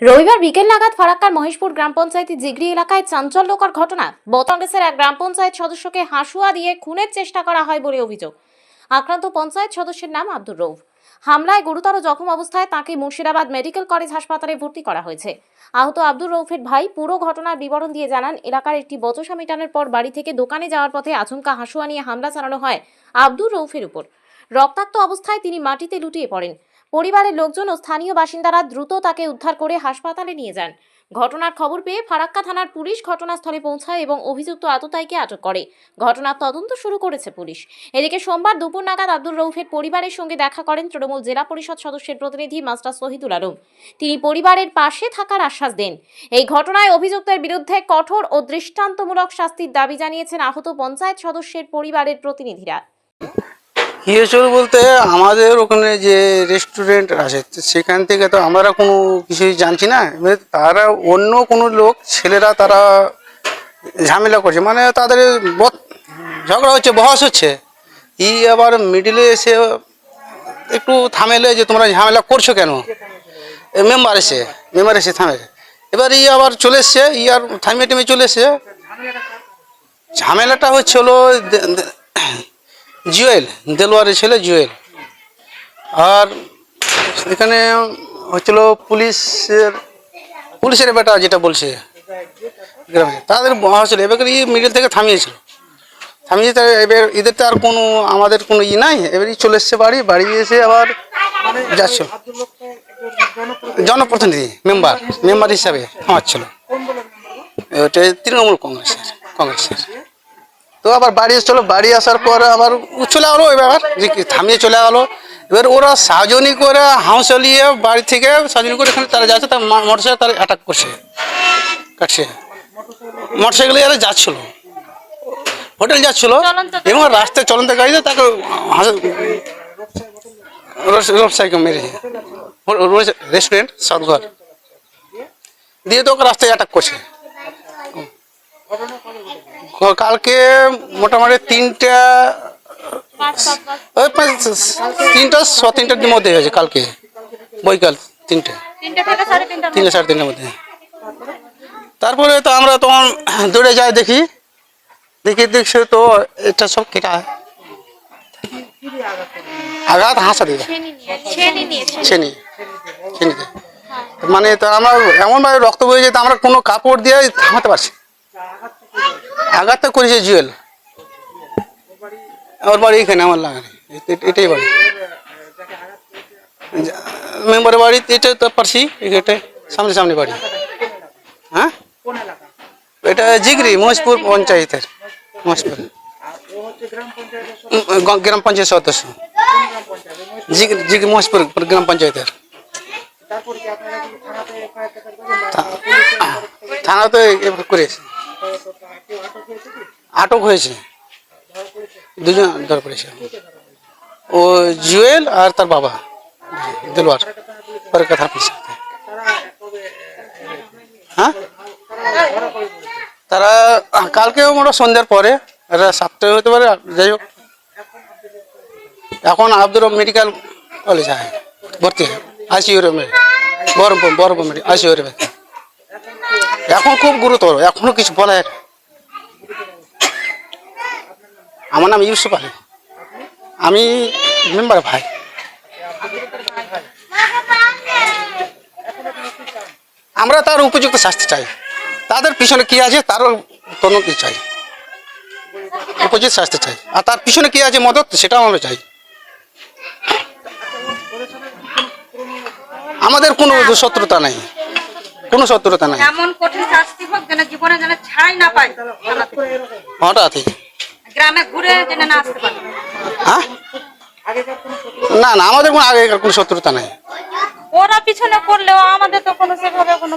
রবিবার বিকেল নাগাদ ফারাক্কার মহেশপুর গ্রাম পঞ্চায়েতের জিগরি এলাকায় চাঞ্চল্যকর ঘটনা। বোথ এক গ্রাম পঞ্চায়েত সদস্যকে হাসুয়া দিয়ে খুনের চেষ্টা করা হয় বলে অভিযোগ। আক্রান্ত পঞ্চায়েত সদস্যের নাম আব্দুর রৌফ হামলায় গুরুতর জখম অবস্থায় তাকে মুর্শিদাবাদ মেডিকেল কলেজ হাসপাতালে ভর্তি করা হয়েছে। আহত আব্দুর রৌফের ভাই পুরো ঘটনার বিবরণ দিয়ে জানান, এলাকার একটি বচসা মেটানোর পর বাড়ি থেকে দোকানে যাওয়ার পথে আচমকা হাসুয়া নিয়ে হামলা চালানো হয় আব্দুর রৌফের উপর। রক্তাক্ত অবস্থায় তিনি মাটিতে লুটিয়ে পড়েন। পরিবারের লোকজন ও স্থানীয় বাসিন্দারা দ্রুত তাকে উদ্ধার করে হাসপাতালে নিয়ে যান। ঘটনার খবর পেয়ে ফারাক্কা থানার পুলিশ ঘটনাস্থলে পৌঁছায় এবং অভিযুক্ত আততায়ীকে আটক করে। ঘটনার তদন্ত শুরু করেছে পুলিশ। এদিকে সোমবার দুপুর নাগাদ আব্দুর রৌফের পরিবারের সঙ্গে দেখা করেন তৃণমূল জেলা পরিষদ সদস্যের প্রতিনিধি মাস্টার শহীদুল আলম। তিনি পরিবারের পাশে থাকার আশ্বাস দেন। এই ঘটনায় অভিযুক্তের বিরুদ্ধে কঠোর ও দৃষ্টান্তমূলক শাস্তির দাবি জানিয়েছেন আহত পঞ্চায়েত সদস্যের পরিবারের প্রতিনিধিরা। হয়েছিল বলতে আমাদের ওখানে যে রেস্টুরেন্ট আছে, সেখান থেকে তো আমরা কোনো কিছুই জানছি না। এবার তারা অন্য কোনো লোক, ছেলেরা তারা ঝামেলা করছে। মানে তাদের ঝগড়া হচ্ছে, বহস হচ্ছে। ই আবার মিডিলে এসে একটু থামেলে যে তোমরা ঝামেলা করছ কেন? মেম্বার এসে মেম্বার এসে থামে। এবার ই আবার চলে এসছে, ই আর থামিয়ে টেমে চলে এসছে। ঝামেলাটা হচ্ছিল জুয়েল দেলোয়ারের ছেলে জুয়েল। আর এখানে হচ্ছিল পুলিশের পুলিশের বেটা যেটা বলছে গ্রামে। তাদের হচ্ছিল এবার ই মিডিল থেকে থামিয়েছিল। থামিয়ে তার এবার এদের তো আর কোনো, আমাদের কোনো ই নাই। এবারই চলে এসছে বাড়ি বাড়ি এসে আবার যাচ্ছিল জনপ্রতিনিধি মেম্বার মেম্বার হিসাবে থামাচ্ছিল। তৃণমূল কংগ্রেসের কংগ্রেসের। তো আবার বাড়ি চলো বাড়ি আসার পর আবার চলে গেলো এবার থামিয়ে চলে গেলো। এবার ওরা সাজনি করে হাউসলিয়ে বাড়ি থেকে সাজনি করে এখানে তারা যাচ্ছে তার মোটর সাইকেল তারা অ্যাটাক করছে কাটছে। মোটর সাইকেলে এরা যাচ্ছিল। হোটেল যাচ্ছিল এবং রাস্তায় চলন্ত গাড়িতে তাকে রোড সাইকেল মেরেছে। রেস্টুরেন্ট সাতঘর দিয়ে তো ওকে রাস্তায় অ্যাটাক করছে ক- কালকে মোটামুটি তিনটা ওই তিনটা ছ তিনটার মধ্যে হয়েছে কালকে। বৈকাল তিনটে। তিনটে সাড়ে তিনটার মধ্যে। তারপরে তো আমরা তখন দৌড়ে যাই দেখি। দেখি দেখছে তো এটা সব কেটা আঘাত হাসা দিয়ে ছেনি ছেনিতে। মানে তো আমরা এমনভাবে রক্ত বয়ে যেত আমরা কোনো কাপড় দিয়ে থামাতে পারছি আঘাতটা করেছে জুয়েল। আমার বাড়ি এখানে, আমার লাগানে। এটাই বাড়ি। মেম্বারের বাড়ি, এটা তো পারছি এটাই সামনে সামনে বাড়ি। হ্যাঁ? এটা জিগরি, মহেশপুর পঞ্চায়েতের। মহেশপুর। গ্রাম পঞ্চায়েত সদস্য। জিগরি মহেশপুর, গ্রাম পঞ্চায়েতের। থা- থানাতে এবার করেছে। আটক হয়েছে। দুজন ধরা পড়েছে। ও জুয়েল আর তার বাবা দিলওয়ার পরে কথা হ্যাঁ? তারা কালকে মোটা সন্ধ্যার পরে, এরা সাতটায় হতে পারে, যাই হোক। এখন আব্দুর মেডিকেল কলেজ আছে ভর্তি হয়। আইসিউ রে বহরমপুর বহরমপুর মেডিকেল আইসিউ রে এখন খুব গুরুতর, এখনও কিছু বলা বলার আমার নাম ইউসুফ আলী। আমি মেম্বার ভাই। আমরা তার উপযুক্ত শাস্তি চাই। তাদের পিছনে কি আছে তারও তদন্ত চাই। উপযুক্ত শাস্তি চাই। আর তার পিছনে কি আছে মদত সেটাও আমরা চাই। আমাদের কোনো শত্রুতা নেই। কোনো শত্রুতা নাই। এমন কঠিন শাস্তি হোক যেন জীবনে যেন ছাই না পায় হঠাৎই। গ্রামে ঘুরে যেন না আসতে পারে হ্যাঁ? না না আমাদের কোনো আগেকার কোনো শত্রুতা নাই। ওরা পিছনে করলেও আমাদের তো কোনো সেভাবে কোনো